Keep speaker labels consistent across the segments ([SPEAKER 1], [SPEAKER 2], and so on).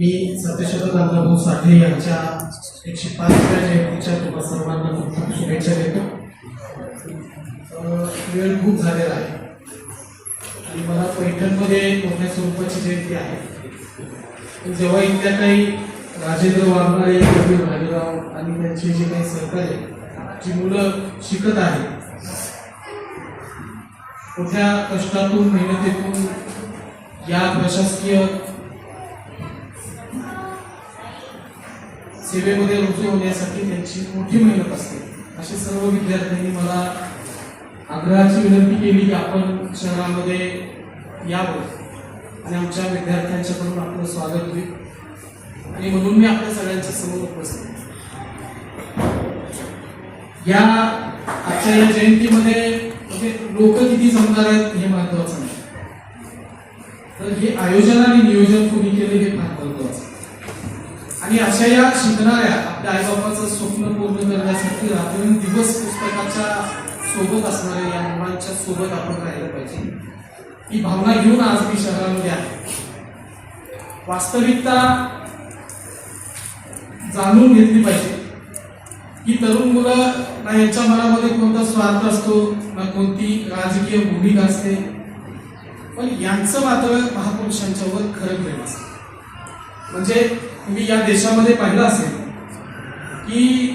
[SPEAKER 1] अण्णाभाऊ साठे यांच्या एकशे पाचव्या जयंतीच्या तुम्हा सर्वांना खूप खूप शुभेच्छा देतो. वेळ खूप झालेला आहे. आणि मला पैठणमध्ये मोठ्या स्वरूपाची जयंती आहे. जेव्हा इथल्या काही राजेंद्र वाघमारे कबीर भालेराव आणि त्यांचे जे काही सहकार्य जी मुलं शिकत आहेत मोठ्या कष्टातून मेहनतीतून या प्रशासकीय सेवेमध्ये रुजू होण्यासाठी त्यांची मोठी मेहनत असते. असे सर्व विद्यार्थ्यांनी मला आग्रहाची विनंती केली की आपण शहरामध्ये यावं. आणि आमच्या विद्यार्थ्यांच्याकडून आपलं स्वागत होईल. आणि म्हणून मी आपल्या सगळ्यांच्या समोर उपस्थित या आजच्या या जयंतीमध्ये म्हणजे लोक किती जमणार आहेत हे महत्वाचं नाही. तर हे आयोजन आणि नियोजन कोणी केले हे फार महत्वाचं आणि अशा या शिकणाऱ्या आपल्या आईबापाचं स्वप्न पूर्ण करण्यासाठी रात्रंदिवस पुस्तकाच्या सोबत असणाऱ्या या मुलांच्या सोबत आपण राहिलं पाहिजे. ही भावना घेऊन आज मी शहरामध्ये आहे. वास्तविकता जाणून घेतली पाहिजे. की तरुण मुलं ना यांच्या मनामध्ये कोणता स्वार्थ असतो ना कोणती राजकीय भूमिका असते पण यांचं मात्र महापुरुषांच्यावर खरं प्रेम असतं. म्हणजे तुम्ही या देशामध्ये पाहिलं असेल की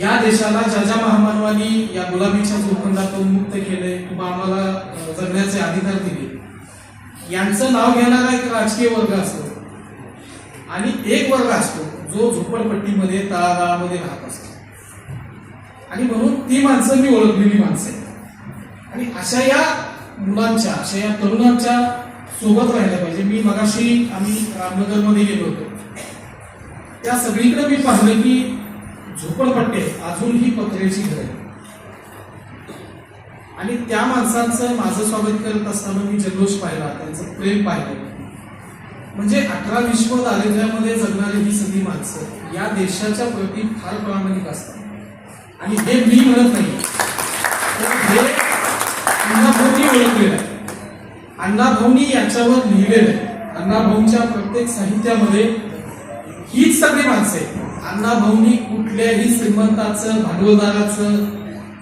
[SPEAKER 1] या देशाला ज्या ज्या महामानवानी या गुलाबीच्या लोखंडातून मुक्त केले किंवा आम्हाला जगण्याचे अधिकार दिले यांचं नाव घेणारा एक राजकीय वर्ग असतो. आणि एक वर्ग असतो जो झोपडपट्टीमध्ये तळागाळामध्ये राहत असतो. आणि म्हणून ती माणसं मी ओळखलेली माणसं आहेत. आणि अशा या मुलांच्या अशा या तरुणांच्या सोबत राहिलं पाहिजे. मी मगाशी आम्ही रामनगरमध्ये गेलो होतो. त्या सगळीकडे मी पाहिलं की झोपडपट्टे अजूनही पत्र्याची घर आहे आणि त्या माणसांचं माझं स्वागत करत असताना मी जल्लोष पाहिला त्यांचं प्रेम पाहिलं. म्हणजे अठरा विश्व दारिद्र्यामध्ये जगणारी ही सगळी माणसं या देशाच्या प्रती फार प्रामाणिक असतात. आणि हे मी म्हणत नाही. तर अण्णाभाऊनी ओळखलेलं आहे. अण्णाभाऊनी याच्यावर लिहिलेलं आहे. अण्णाभाऊंच्या प्रत्येक साहित्यामध्ये हीच सगळी माणसं आहेत. अण्णाभाऊनी कुठल्याही श्रीमंताचं भांडवलदाराचं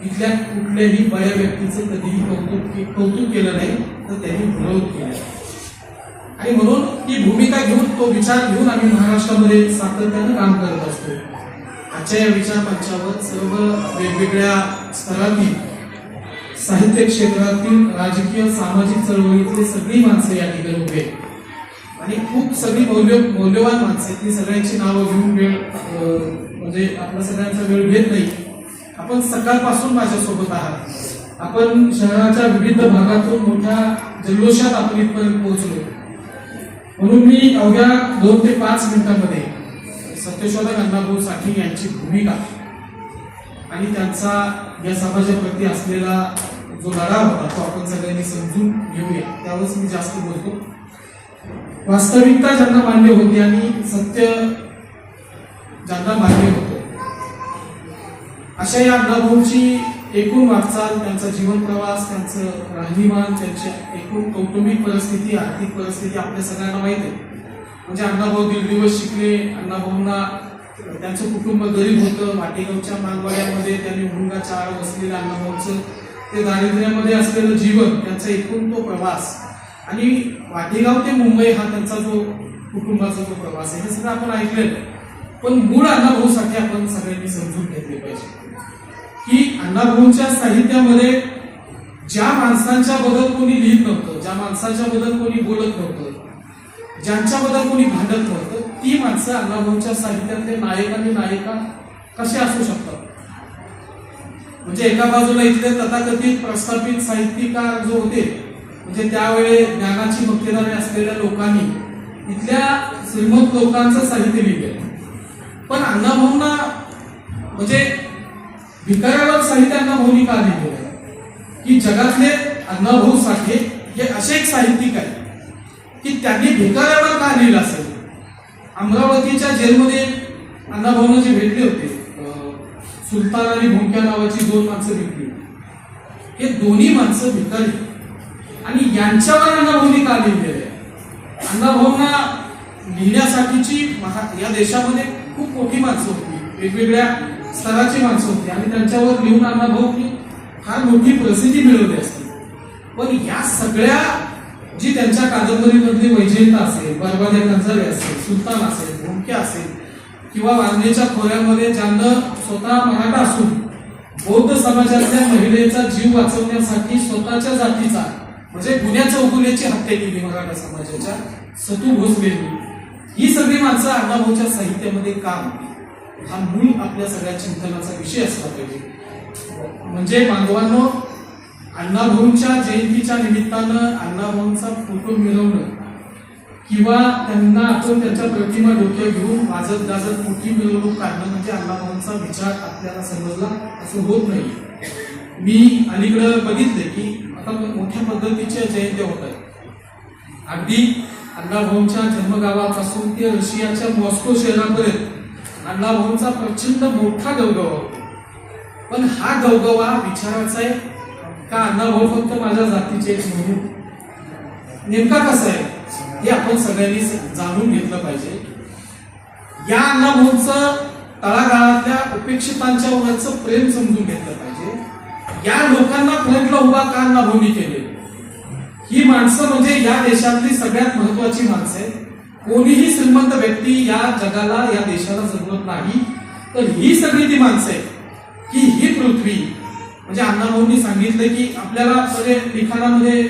[SPEAKER 1] इथल्या कुठल्याही बड्या व्यक्तीचं कधीही कौतुक कौतुक केलं नाही तर त्यांनी विरोध केला. आणि म्हणून ही भूमिका घेऊन तो विचार घेऊन आम्ही महाराष्ट्रामध्ये सातत्यानं काम करत असतो. आजच्या या विचार मंचावर सर्व वेगवेगळ्या स्तरातील साहित्य क्षेत्रातील राजकीय सामाजिक चळवळीतले सगळी माणसं या ठिकाणी उभे आहेत. आणि खूप सगळी मौल्य मौल्यवान माणसं आहेत. ती सगळ्यांची नावं घेऊन वेळ म्हणजे आपला सगळ्यांचा वेळ घेत नाही. आपण सकाळपासून माझ्यासोबत आहात. आपण शहराच्या विविध भागातून मोठ्या जल्लोषात आपण इथपर्यंत पोहोचलो. म्हणून मी अवघ्या दोन ते पाच मिनिटांमध्ये सत्यशोधक अण्णाभाऊ साठे यांची भूमिका आणि त्यांचा या समाजाप्रती असलेला जो लढा होता तो आपण सगळ्यांनी समजून घेऊया. त्यावरच मी जास्त बोलतो. वास्तविकता ज्यांना मान्य होती आणि सत्य ज्यांना मान्य होतं. अशा या अण्णाभाऊंची एकूण वाटचाल त्यांचा जीवन प्रवास त्यांचं राहणीमान त्यांची एकूण कौटुंबिक परिस्थिती आर्थिक परिस्थिती आपल्या सगळ्यांना माहिती आहे. म्हणजे अण्णाभाऊ दीड दिवस शिकले अण्णाभाऊंना त्यांचं कुटुंब गरीब होतं वाटेगावच्या मानवाड्यामध्ये त्यांनी हुंगाच्या चाळ बसलेलं अण्णाभाऊंचं ते दारिद्र्यामध्ये असलेलं जीवन त्यांचा एकूण तो प्रवास आणि वाटेगाव ते मुंबई हा त्यांचा जो कुटुंबाचा जो प्रवास आहे हे सगळं आपण ऐकलेलं पण मूळ अण्णाभाऊसाठी आपण सगळ्यांनी समजून घेतले पाहिजे. की अण्णाभाऊंच्या साहित्यामध्ये ज्या माणसांच्या बद्दल कोणी लिहित नव्हतं ज्या माणसाच्या बद्दल कोणी बोलत नव्हतं ज्यांच्याबद्दल कोणी भांडत नव्हतं ती माणसं अण्णाभाऊंच्या साहित्यातले नायक आणि नायिका कसे असू शकतात? म्हणजे एका बाजूला इथले तथाकथित प्रस्थापित साहित्यिकार जो होते म्हणजे त्यावेळे ज्ञानाची भक्तीदारे असलेल्या लोकांनी इथल्या श्रीमंत लोकांचं साहित्य लिहिलं. पण अण्णाभाऊंना म्हणजे भिकाऱ्यावर साहित्य अण्णाभाऊनी का लिहिलेलं आहे की जगातले अण्णाभाऊ साठे हे असे एक साहित्यिक आहेत की त्यांनी भिकाऱ्यावर का लिहिलं असेल? अमरावतीच्या जेलमध्ये अण्णाभाऊंना जे भेटले होते सुलतान आणि भोंक्या नावाची दोन माणसं भेटली. हे दोन्ही माणसं भिकारी. आणि यांच्यावर अण्णाभाऊनी का लिहिलेलं आहे. अण्णाभाऊंना लिहिण्यासाठीची महा या देशामध्ये खूप मोठी माणसं होती. वेगवेगळ्या स्तराची माणसं होती. आणि त्यांच्यावर लिहून अण्णाभाऊनी फार मोठी प्रसिद्धी मिळवली असते. पण या सगळ्या जी त्यांच्या कादंबरीमधली वैजयता असेल बरबादे कंजाले असेल सुलतान असेल भूमके असेल किंवा वांद्रेच्या खोऱ्यामध्ये ज्यांना स्वतः मराठा असून बौद्ध समाजातल्या महिलेचा जीव वाचवण्यासाठी स्वतःच्या जातीचा म्हणजे गुन्ह्या चौगुल्याची हत्या केली मराठा समाजाच्या सतू भोसलेंनी. ही सगळी माणसं अण्णाभाऊच्या साहित्यामध्ये का होती? हा मूळ आपल्या सगळ्या चिंतनाचा विषय असला पाहिजे. म्हणजे बांधवांनो अण्णाभाऊंच्या जयंतीच्या निमित्तानं अण्णाभाऊंचा फोटो मिळवणं किंवा त्यांना आपण त्यांच्या प्रतिमा डोक्यात घेऊन वाजत गाजत मोठी मिरवणूक काढणं म्हणजे अण्णाभाऊंचा विचार आपल्याला समजला असं होत नाही. मी अलीकडं बघितले की आता मोठ्या पद्धतीच्या जयंत्या होत आहेत. अगदी अण्णाभाऊंच्या जन्मगावापासून ते रशियाच्या मॉस्को शहरापर्यंत अण्णाभाऊंचा प्रचंड मोठा गवगवा होता. पण हा गवगवा विचाराचा आहे का अण्णाभाऊ फक्त माझ्या जातीचे एक म्हणून. नेमका कसा आहे? हे आपण सगळ्यांनी जाणून घेतलं पाहिजे. या अण्णाभाऊंचं तळागाळातल्या उपेक्षितांच्या वरचं प्रेम समजून घेतलं पाहिजे. या लोकांना फ्रंटला उभा का अण्णाभाऊंनी केले? ही माणसं म्हणजे या देशातली सगळ्यात महत्वाची माणसं आहेत. कोणीही श्रीमंत व्यक्ती या जगाला या देशाला जगवत नाही. तर ही सगळी ती माणसं आहेत की ही पृथ्वी. म्हणजे अण्णाभाऊंनी सांगितलं की आपल्याला म्हणजे लिखाणामध्ये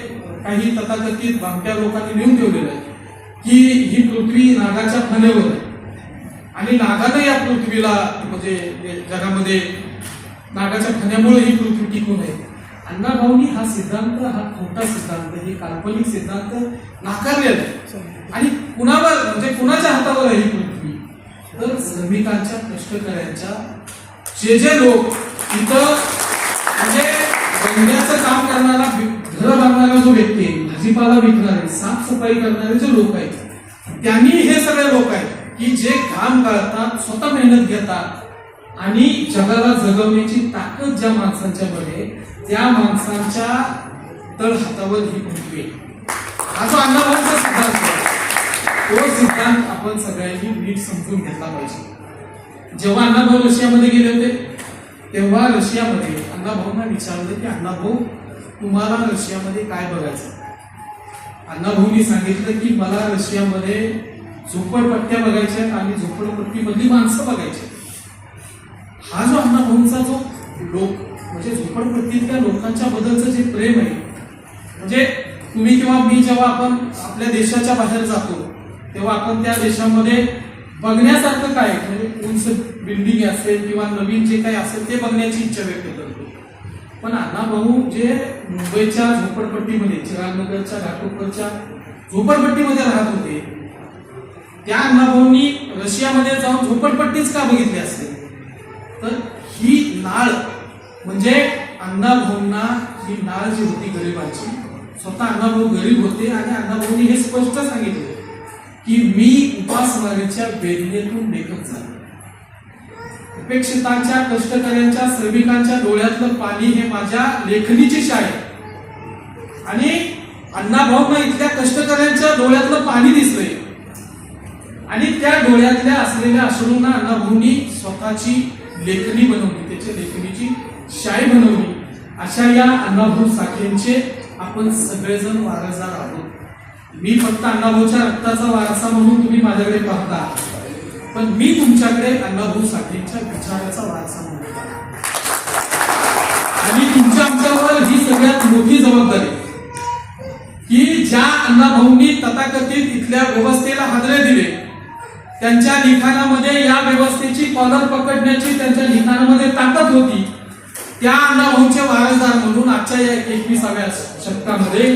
[SPEAKER 1] काही तथाकथित भामट्या लोकांनी लिहून ठेवलेलं आहे की ही पृथ्वी नागाच्या फण्यावर आहे. आणि नागानं या पृथ्वीला म्हणजे जगामध्ये नागाच्या खाण्यामुळे ही पृथ्वी टिकून आहे अण्णाभाऊनी हा सिद्धांत हा खोटा सिद्धांत हे काल्पनिक सिद्धांत नाकारलेला आहे आणि कुणावर म्हणजे कुणाच्या हातावर आहे ही पृथ्वी? तर श्रमिकांच्या कष्टकऱ्यांच्या जे जे लोक इथं म्हणजे काम करणारा घर बांधणारा जो व्यक्ती आहे भाजीपाला विकणारे साफसफाई करणारे जे लोक आहेत त्यांनी हे सगळे लोक आहेत की जे काम करतात स्वतः मेहनत घेतात आणि जगाला जगवण्याची ताकद ज्या माणसांच्या मध्ये त्या माणसांच्या तळहातावर ही पृथ्वी आहे. हा जो अण्णाभाऊंचा सिद्धांत तो सिद्धांत आपण सगळ्यांनी नीट समजून घेतला पाहिजे. जेव्हा अण्णाभाऊ रशियामध्ये गेले होते तेव्हा रशियामध्ये अण्णाभाऊंना विचारलं की अण्णाभाऊ तुम्हाला रशियामध्ये काय बघायचं? अण्णाभाऊंनी सांगितलं की मला रशियामध्ये झोपडपट्ट्या बघायच्या आणि झोपडपट्टीमधली माणसं बघायची हा जो अण्णाभाऊंचा जो लोक म्हणजे झोपडपट्टीतल्या लोकांच्या बद्दलचं जे प्रेम आहे म्हणजे तुम्ही किंवा मी जेव्हा आपण आपल्या देशाच्या बाहेर जातो तेव्हा आपण त्या देशामध्ये बघण्यासारखं काय म्हणजे उंच बिल्डिंग असेल किंवा नवीन जे काही असेल ते बघण्याची इच्छा व्यक्त करतो. पण अण्णाभाऊ जे मुंबईच्या झोपडपट्टीमध्ये चिरागनगरच्या घाटोपरच्या झोपडपट्टीमध्ये राहत होते त्या अण्णाभाऊंनी रशियामध्ये जाऊन झोपडपट्टीच का बघितली असेल? तर ही नाळ म्हणजे अण्णाभाऊंना ही नाळ जी होती गरिबाची स्वतः अण्णाभाऊ गरीब होते आणि अण्णाभाऊंनी हे स्पष्ट सांगितले की मी उपासमारीच्या वेदनेतून लेखक झालो. उपेक्षितांच्या कष्टकऱ्यांच्या श्रमिकांच्या डोळ्यातलं पाणी हे माझ्या लेखणीची शाळे आणि अण्णाभाऊंना इथल्या कष्टकऱ्यांच्या डोळ्यातलं पाणी दिसलंय. आणि त्या डोळ्यातल्या असलेल्या अश्रूंना अण्णाभाऊंनी स्वतःची लेखणी बनवली त्याच्या लेखणीची शाई बनवली. अशा या अण्णाभाऊ साठेंचे आपण सगळेजण वारसदार आहोत. मी फक्त अण्णाभाऊच्या रक्ताचा वारसा म्हणून तुम्ही माझ्याकडे पाहता. पण मी तुमच्याकडे अण्णाभाऊ साठेंच्या विचाराचा वारसा म्हणून आणि तुमच्या आमच्यावर ही सगळ्यात मोठी जबाबदारी की ज्या अण्णाभाऊंनी तथाकथित इथल्या व्यवस्थेला हादरे दिले त्यांच्या लिखाणामध्ये या व्यवस्थेची कॉलर पकडण्याची त्यांच्या लिखाणामध्ये ताकद होती. त्या अण्णाभाऊंचे वारसदार म्हणून आजच्या या एकविसाव्या शतकामध्ये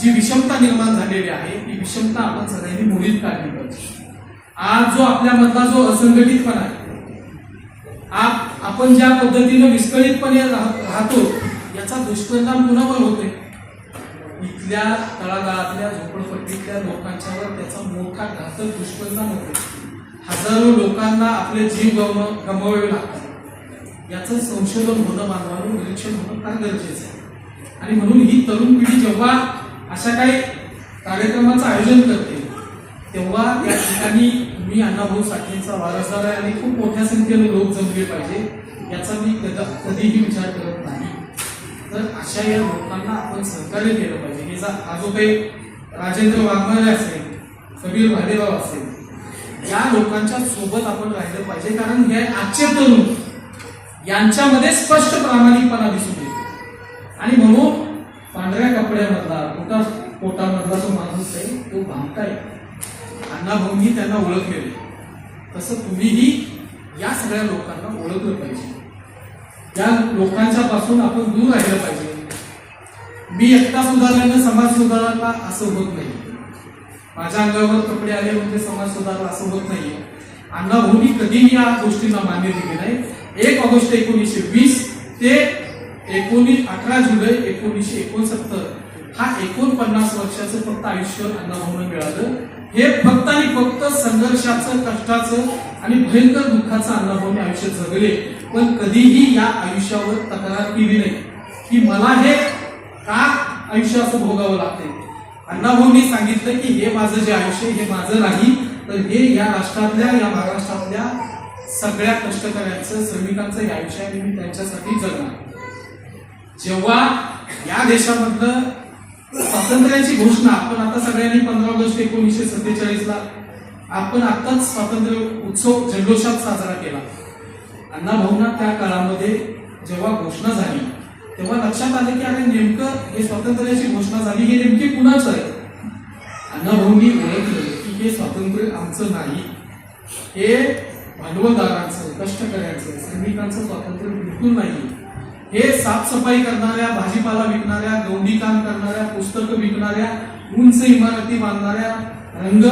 [SPEAKER 1] जी विषमता निर्माण झालेली आहे ती विषमता आपण सगळ्यांनी मोडीत काढली पाहिजे. आज जो आपल्यामधला जो असंघटितपणा आहे आप आपण ज्या पद्धतीने विस्कळीतपणे राहतो याचा दुष्परिणाम कुणावर होते इथल्या तळागाळातल्या झोपडपट्टीतल्या लोकांच्यावर त्याचा मोठा घातक दुष्परिणाम होतो हजारो लोकांना आपले जीव गम गमवावे लागतात याचं संशोधन होणं मानवानं निरीक्षण होणं फार गरजेचं आहे. आणि म्हणून ही तरुण पिढी जेव्हा अशा काही कार्यक्रमाचं आयोजन करते तेव्हा त्या ठिकाणी मी अण्णाभाऊ साठेंचा वारसदार आहे आणि खूप मोठ्या संख्येने लोक जमले पाहिजे याचा मी कदा कधीही विचार करत नाही. तर अशा या लोकांना आपण सहकार्य केलं पाहिजे. हे जा हा जो काही राजेंद्र वाघमारे असेल कबीर भालेराव असेल या लोकांच्या सोबत आपण राहिलं पाहिजे. कारण हे आजचे तरुण यांच्यामध्ये स्पष्ट प्रामाणिकपणा दिसून येतो. आणि म्हणून पांढऱ्या कपड्यामधला पोटा पोटामधला जो माणूस आहे तो भामटाय अण्णाभाऊंनी त्यांना ओळखलेले तसं तुम्हीही या सगळ्या लोकांना ओळखलं पाहिजे. या लोकांच्या पासून आपण दूर राहिलं पाहिजे. मी एकटा सुधारल्यानं समाज सुधारला असं होत नाही. माझ्या अंगावर कपडे आले म्हणजे समाज सुधारला असं होत नाहीये. अण्णाभाऊनी कधीही या गोष्टींना मान्य दिली नाही. एक ऑगस्ट एकोणीसशे वीस ते एकोणीस अठरा जुलै एकोणीसशे एकोणसत्तर हा एकोणपन्नास वर्षाचं फक्त आयुष्य अण्णाभाऊनं मिळालं. हे फक्त आणि फक्त संघर्षाचं कष्टाचं आणि भयंकर दुःखाचं अण्णाभाऊने आयुष्य जगले. पण कधीही या आयुष्यावर तक्रार केली नाही. की मला हे का आयुष्य असं भोगावं लागते अण्णाभाऊंनी सांगितलं की हे माझं जे आयुष्य हे माझं नाही तर हे या राष्ट्रातल्या या महाराष्ट्रातल्या सगळ्या कष्टकऱ्यांचं श्रमिकांचं हे आयुष्य आहे मी त्यांच्यासाठी जगणार. जेव्हा या देशामधलं स्वातंत्र्याची घोषणा आपण आता सगळ्यांनी पंधरा ऑगस्ट एकोणीसशे सत्तेचाळीस ला आपण आताच स्वातंत्र्य उत्सव जल्लोषात साजरा केला. अण्णाभाऊंना त्या काळामध्ये जेव्हा घोषणा झाली तेव्हा लक्षात आलं की अरे नेमकं हे स्वातंत्र्याची घोषणा झाली हे नेमके कुणाचं आहे? अण्णाभाऊंनी ओळखलं की हे स्वातंत्र्य आमचं नाही. हे भांडवलदारांचं कष्टकऱ्यांचं श्रमिकांचं स्वातंत्र्य बिलकुल नाही. हे साफसफाई करणाऱ्या भाजीपाला विकणाऱ्या गौंडी काम करणाऱ्या पुस्तकं विकणाऱ्या उंच इमारती बांधणाऱ्या रंग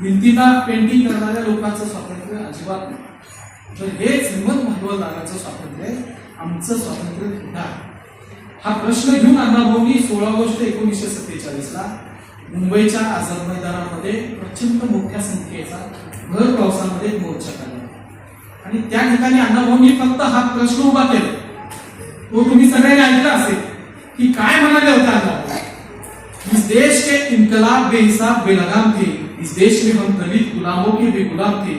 [SPEAKER 1] भिंतीला पेंटिंग करणाऱ्या लोकांचं स्वातंत्र्य अजिबात नाही. तर हे श्रीमंत भांडवलदाराचं स्वातंत्र्य आहे, आमचं स्वातंत्र्य कुठं आहे. हा प्रश्न घेऊन अण्णाभाऊंनी सोळा ऑगस्ट एकोणीसशे सत्तेचाळीस ला मुंबईच्या आझाद मैदानामध्ये प्रचंड मोठ्या संख्येचा भर पावसामध्ये मोर्चा काढला. आणि त्या ठिकाणी अण्णाभाऊंनी फक्त हा प्रश्न उभा केला. तो तुम्ही सगळ्यांनी ऐकला असेल की काय म्हणाले होते अण्णाभाऊ इस देश के इनकलाब बेहिसाब बेलगाम थे इस देश में हम दलित गुलामों के भी गुलाम थे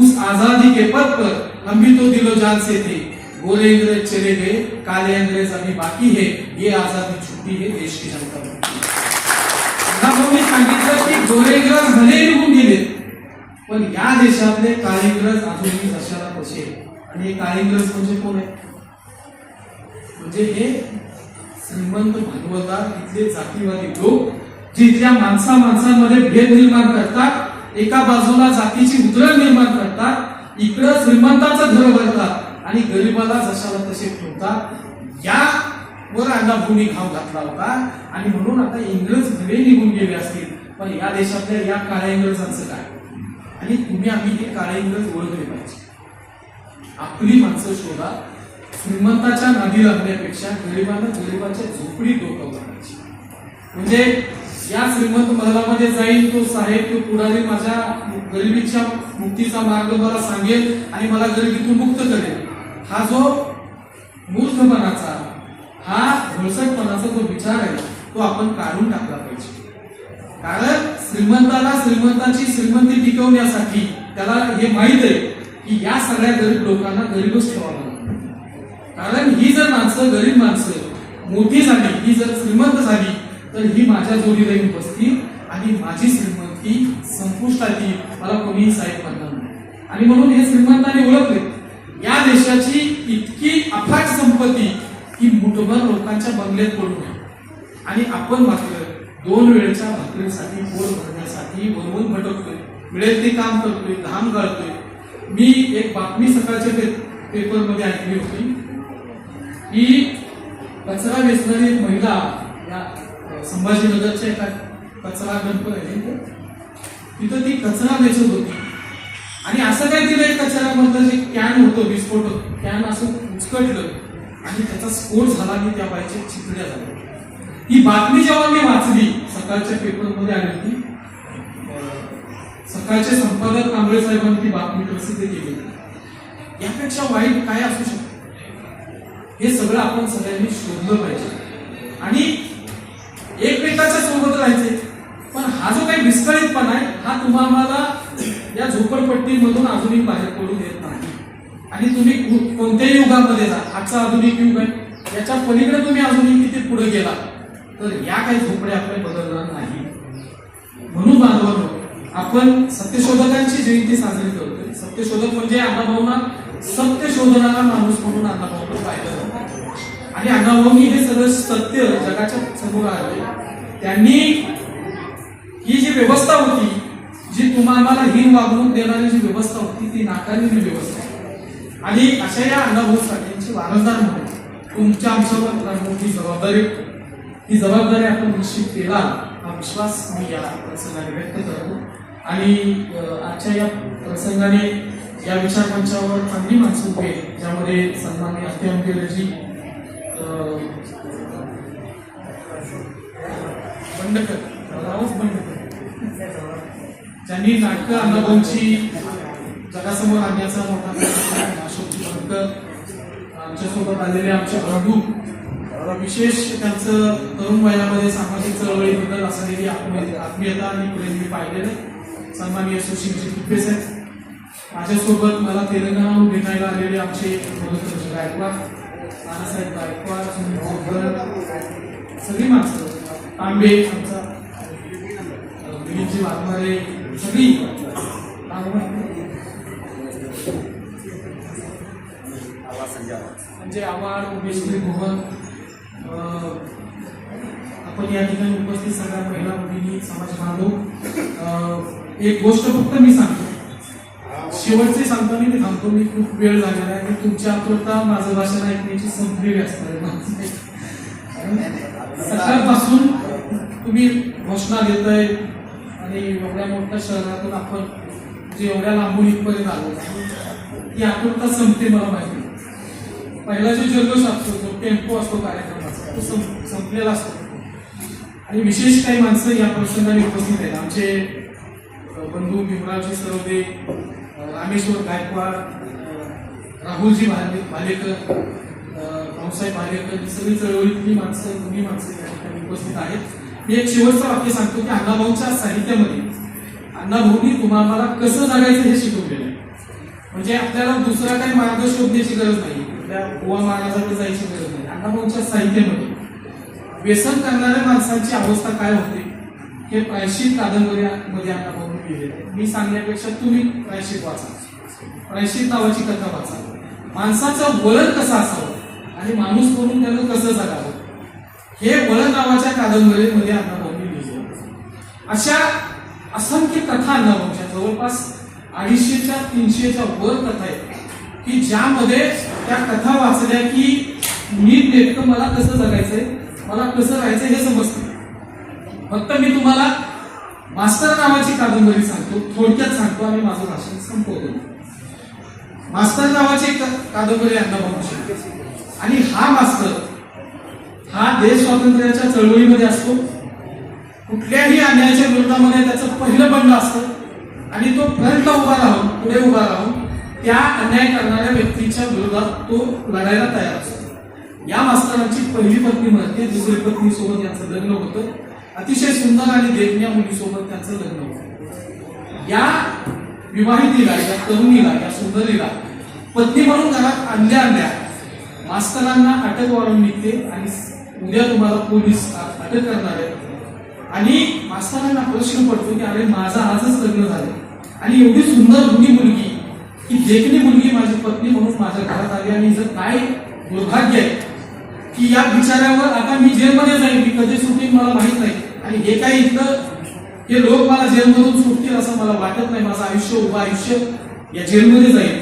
[SPEAKER 1] उस आजादी के पद पर हम भी तो दिलो जान से थे बोले अंग्रेज चले गए काले अंग्रेज अभी बाकी है ये आजादी छुट्टी है देश की जनता सांगितलं की गोरे इंग्रज भले निघून गेले पण या देशातले काळे इंग्रज अजूनही जशाला तसे आणि हे काळे इंग्रज म्हणजे कोण आहे म्हणजे हे श्रीमंत भांडवलदार इथले जातीवादी लोक जे माणसा माणसांमध्ये भेद निर्माण करतात एका बाजूला जातीची उतरण निर्माण करतात इकडं श्रीमंताचं घर भरतात आणि गरिबाला जशाला तसे ठेवतात या वर भूमी घाव घातला होता. आणि म्हणून आता इंग्रज भले निघून गेले असतील. पण या देशातल्या या काळ्या इंग्रजांचं काय? आणि तुम्ही आम्ही ते काळ्या इंग्रज ओळखले पाहिजे. आपली माणसं शोधा. श्रीमंताच्या नदी लागण्यापेक्षा गरिबांना गरिबाच्या झोपडी डोकं पाहिजे म्हणजे या श्रीमंत महलामध्ये जाईल तो साहेब तो पुढारी माझ्या गरिबीच्या मुक्तीचा मार्ग मला सांगेल आणि मला गरिबीतून मुक्त करेल. हा जो मूर्खपणाचा हा भोळसटपणाचा जो विचार आहे तो आपण काढून टाकला पाहिजे. कारण श्रीमंताला श्रीमंताची श्रीमंती टिकवण्यासाठी त्याला हे माहीत आहे की या सगळ्या गरीब लोकांना गरीबच ठेवावं लागतं. कारण ही जर माणसं गरीब माणसं मोठी झाली ही जर श्रीमंत झाली तर ही माझ्या जोडीला येऊन बसतील आणि माझी श्रीमंती संपुष्टात येईल मला कोणीही साहेब म्हणणार नाही. आणि म्हणून हे श्रीमंताने ओळखले. या देशाची इतकी अफाट संपत्ती की मुठभर लोकांच्या बंगल्यात पडू नये आणि आपण मात्र दोन वेळेच्या भाकरीसाठी पोट भरण्यासाठी वरवून भटकतोय. वेळेत ते काम करतोय घाम गाळतोय. मी एक बातमी सकाळच्या पे पेपरमध्ये ऐकली होती की कचरा वेचणारी महिला या संभाजीनगरच्या एका कचरा गणपत आहे. तिथं. तिथं ती कचरा वेचत होती. आणि असं काय दिलंय एक कचऱ्यामधलं जे कॅन होतं विस्फोटक कॅन असं उचकटलं. आणि त्याचा स्फोट झाला आणि त्या बाईच्या चितड्या झाल्या. ही बातमी जेव्हा मी वाचली सकाळच्या पेपरमध्ये आली होती सकाळचे संपादक कांबळे साहेबांनी ती बातमी प्रसिद्ध केली. यापेक्षा वाईट काय असू शकतं? हे सगळं आपण सगळ्यांनी शोधलं पाहिजे. आणि एकमेकाच्या सोबत राहायचे पण हा हा जो काही विस्कळीतपणा आहे हा तुम्हाला या झोपडपट्टीमधून अजूनही बाहेर पडू देत नाही. आणि तुम्ही कोणत्याही युगामध्ये जा. आजचा आधुनिक युग आहे. याच्या पलीकडे तुम्ही अजूनही किती पुढे गेला तर या काही झोपड्या आपल्या बदलणार नाही. म्हणून बांधवांनो आपण सत्यशोधकांची जयंती साजरी करतोय. सत्यशोधक म्हणजे अण्णाभाऊना सत्य शोधणारा माणूस म्हणून अण्णाभाऊला पाहिलं जातं. आणि अण्णाभाऊनी हे सगळं सत्य जगाच्या समोर आले त्यांनी ही जी व्यवस्था होती जी तुम्हाला हीन वागणूक देणारी जी व्यवस्था होती ती नाकारलेली व्यवस्था आणि अशा या अण्णाभाऊ साठेंची वारसदार म्हणून तुमच्या आमच्यावर लागणारी जबाबदारी ही जबाबदारी आपण निश्चित केला हा विश्वास मी या प्रसंगाने व्यक्त करतो. आणि आजच्या या प्रसंगाने या विचार मंचावर चांगली माणसं उभी ज्यामध्ये सन्मान्य अत्यंतजी बंड कर बंडकर ज्यांनी नाटकं अण्णाभाऊंची जगासमोर आणण्याचा मोठा अशोक बनकर आमच्यासोबत आलेले आमचे प्रभू. विशेष त्यांचं तरुण वयामध्ये सामाजिक चळवळीबद्दल असलेली आत्मीय- आत्मीयता आणि प्रेम मी पाहिलेलं. सन्माननीय सुशीलजी तुपे साहेब. माझ्यासोबत मला तेलंगणा भेटायला आलेले आमचे मधुसूदन गायकवाड नानासाहेब गायकवाड सुनील सगळी माणसं. तांबे आमचा अ, वाघमारे सगळी म्हणजे आव्हाड उमेशगिरी मोहन आपण या ठिकाणी उपस्थित सगळ्या महिला भगिनी समाज बांधव एक गोष्ट फक्त मी सांगतो. शेवटचे सांगताना मी थांबतो. मी खूप वेळ झालेला आहे आणि तुमची आतुरता माझं भाषण ऐकण्याची संपलेली असणार आहे. सकाळपासून तुम्ही घोषणा देताय आणि एवढ्या मोठ्या शहरातून आपण जे एवढ्या लांबून इथपर्यंत आलो ती आतुरता संपते मला माहिती. पहिला जो जल्लोष असतो जो टेम्पो असतो कार्यक्रमाचा तो सं- संपलेला असतो. आणि विशेष काही माणसं या प्रसंगाने उपस्थित आहेत. आमचे बंधू भीमरावजी सरवदे रामेश्वर गायकवाड राहुलजी भाले भालेकर अ, भाऊसाहेब भालेकर ही सगळी चळवळीतली माणसं दोन्ही माणसं या ठिकाणी उपस्थित आहेत. मी एक शेवटचं वाक्य सांगतो की अण्णाभाऊच्या साहित्यामध्ये अण्णाभाऊनी तुम्हाला कसं जगायचं हे शिकवलेलं आहे म्हणजे आपल्याला दुसरा काही मार्ग शोधण्याची गरज नाही. कुठल्या गोवा महाराजाकडे जायची गरज नाही. अण्णाभाऊच्या साहित्यामध्ये व्यसन करणाऱ्या माणसांची अवस्था काय होते हे प्रायश्चित कादंबऱ्यामध्ये अण्णाभाऊनी लिहिलेलं आहे. मी सांगण्यापेक्षा तुम्ही प्रायश्चित वाचा. प्रायश्चित नावाची कथा वाचा. माणसाचं वळण कसा असावं आणि माणूस म्हणून त्यानं कसं जगावं? हे वळण नावाच्या कादंबरीमध्ये अण्णाभाऊनी लिहिलं अशा असंख्य कथा अण्णाभाऊच्या जवळपास अडीचशेच्या तीनशेच्या वर कथा आहेत. की ज्यामध्ये त्या कथा वाचल्या की मी नेमकं मला कसं जगायचंय मला कसं राहायचं हे समजतं. फक्त मी तुम्हाला मास्तर नावाची कादंबरी सांगतो थोडक्यात सांगतो आणि माझं भाषण संपवतो. मास्तर नावाची कादंबरी अण्णाभाऊची आणि हा मास्तर हा देश स्वातंत्र्याच्या चळवळीमध्ये असतो. कुठल्याही अन्यायाच्या विरोधामध्ये त्याचं पहिलं बंड असतं. आणि तो फ्रंटला उभा राहून पुढे उभा राहून त्या अन्याय करणाऱ्या व्यक्तीच्या विरोधात तो लढायला तयार असतो. या मास्तरांची पहिली पत्नी म्हणते दुसरी पत्नी सोबत यांचं लग्न होतं. अतिशय सुंदर आणि देखण्या मुलीसोबत त्यांचं लग्न होतं. या विवाहितीला या तरुणीला या सुंदरीला पत्नी म्हणून घरात आणल्या आणल्या मास्तरांना अटक वाढून निघते आणि उद्या तुम्हाला पोलीस अटक करणार आहेत आणि मास्तरांना प्रश्न पडतो की अरे माझा आजच लग्न झालं. आणि एवढी सुंदर जुनी मुलगी की देखणी मुलगी माझी पत्नी म्हणून माझ्या घरात आली आणि जर काय दुर्भाग्य आहे की या बिचाऱ्यावर आता मी जेलमध्ये जाईल मी कधी सुटेल मला माहीत नाही. आणि हे काही इथलं हे लोक मला जेलमधून सुटतील असं मला वाटत नाही. माझं आयुष्य उभं आयुष्य या जेलमध्ये जाईल.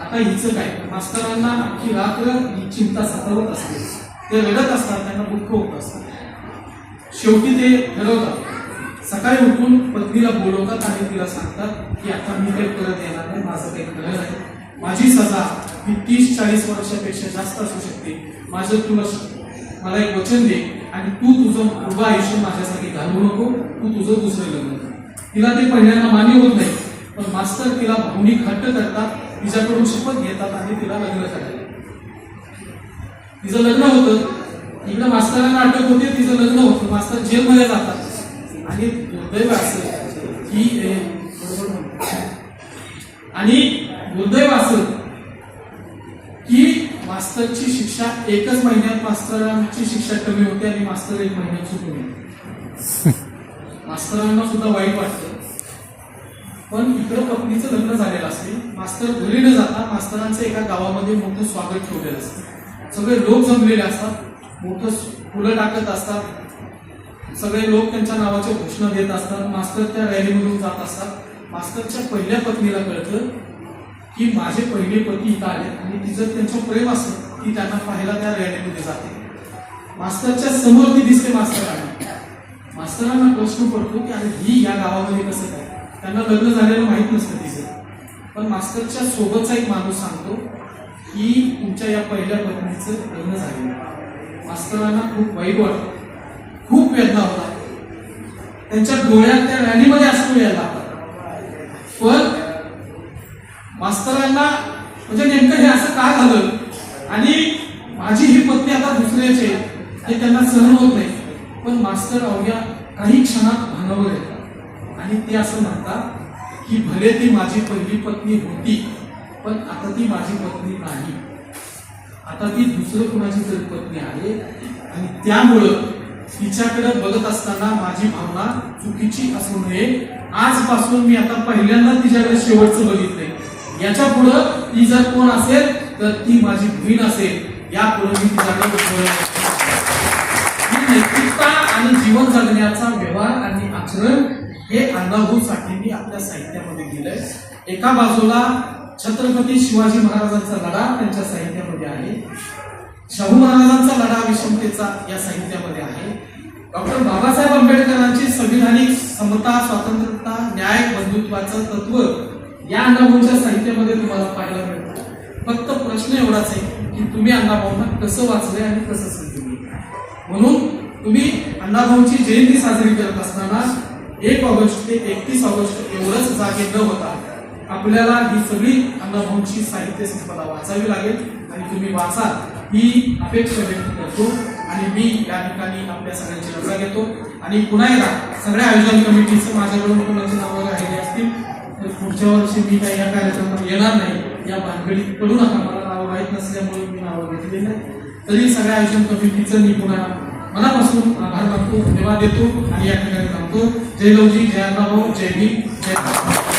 [SPEAKER 1] आता हिचं काय? मास्तरांना अख्खी रात्र ही चिंता सतावत असते. ते रडत असतात त्यांना दुःख होत असतात. शेवटी ते ठरवतात. सकाळी उठून पत्नीला बोलवतात आणि तिला सांगतात की आता मी काही परत येणार नाही माझं काही खरं नाही. माझी सजा ही तीस चाळीस वर्षापेक्षा जास्त असू शकते. माझं तुला मला एक वचन दे आणि तू तुझं उभं आयुष्य माझ्यासाठी घालवू नको. तू तुझं दुसरं लग्न कर. तिला ते पहिल्यांदा मान्य होत नाही पण मास्तर तिला भावनिक हट्ट करतात तिच्याकडून शपथ घेतात आणि तिला लग्न करतात तिचं लग्न होतं. इकडे मास्तरांना अटक होते तिचं लग्न होतं. मास्तर जेलमध्ये जातात. आणि दुर्दैव असं की आणि दुर्दैव असं की मास्तरची शिक्षा एकच महिन्यात मास्तरांची शिक्षा कमी होते आणि मास्तर एक महिन्यात कमी होते. मास्तरांना सुद्धा वाईट वाटतं. पण इकडं पत्नीचं लग्न झालेलं असते. मास्तर घरी न जाता मास्तरांचं एका गावामध्ये मोठं स्वागत ठेवलेलं असतं. सगळे लोक जमलेले असतात मोठं फुलं टाकत असतात. सगळे लोक त्यांच्या नावाच्या घोषणा देत असतात. मास्तर त्या रॅलीमधून जात असतात. मास्तरच्या पहिल्या पत्नीला कळतं की माझे पहिले पती इथं आले आणि तिचं त्यांचं प्रेम असतं ती त्यांना पाहायला त्या रॅलीमध्ये जाते. मास्तरच्या समोर ती दिसते मास्तरांना. मास्तरांना प्रश्न पडतो की अरे ही या गावामध्ये कसं काय? त्यांना लग्न झालेलं माहीत नसतं तिचं. पण मास्तरच्या सोबतचा एक माणूस सांगतो की तुमच्या या पहिल्या पत्नीचं लग्न झालेलं मास्तरांना खूप वाईट वाटतं. खूप वेदना होता त्यांच्या डोळ्यात त्या रॅलीमध्ये असं यायला पण मास्तरांना म्हणजे नेमकं हे असं का झालं? आणि माझी ही पत्नी आता दुसऱ्याची आहे. हे त्यांना सहन होत नाही. पण मास्तर अवघ्या काही क्षणात भानावर येतात. आणि ते असं म्हणतात की भले ती माझी पहिली पत्नी होती पण आता ती माझी पत्नी नाही. आता ती दुसरं कुणाची तरी पत्नी आहे. आणि त्यामुळं तिच्याकडे बघत असताना माझी भावना चुकीची असू नये. आजपासून मी आता पहिल्यांदा तिच्याकडे शेवटचं बघितलंय. याच्या पुढं ती जर कोण असेल तर ती माझी बहीण असेल. या पुढे मी तिच्याकडे नैतिकता आणि जीवन जगण्याचा व्यवहार आणि आचरण हे अण्णाभाऊ मी आपल्या साहित्यामध्ये दिलंय एका बाजूला छत्रपती शिवाजी महाराजांचा लढा त्यांच्या साहित्यामध्ये आहे. शाहू महाराजांचा लढा विषमतेचा या साहित्यामध्ये आहे. डॉक्टर बाबासाहेब आंबेडकरांची संविधानिक समता स्वातंत्र्यता न्याय बंधुत्वाचं तत्व या अण्णाभाऊंच्या साहित्यामध्ये तुम्हाला पाहायला मिळतं. फक्त प्रश्न एवढाच आहे की तुम्ही अण्णाभाऊंना कसं वाचलंय आणि कसं समजून म्हणून तुम्ही अण्णाभाऊंची जयंती साजरी करत असताना एक ऑगस्ट ते एकतीस ऑगस्ट एवढंच जागे न होता आपल्याला ही सगळी अण्णाभाऊंची साहित्य संपदा वाचावी लागेल आणि तुम्ही वाचा. ही अपेक्षा व्यक्त करतो आणि मी या ठिकाणी आपल्या सगळ्यांची रजा घेतो. आणि पुन्हा एकदा सगळ्या आयोजन कमिटीचं माझ्याकडून कोणाची नावं राहिली असतील तर पुढच्या वर्षी मी काही या कार्यक्रमात येणार नाही. या भानगडीत पडू नका. मला नावं माहीत नसल्यामुळे मी नावं घेतलेली नाही. तरी सगळ्या आयोजन कमिटीचं मी पुन्हा मनापासून आभार मानतो धन्यवाद देतो आणि या ठिकाणी थांबतो. जय लवजी जय अण्णाभाऊ जय भीम जय.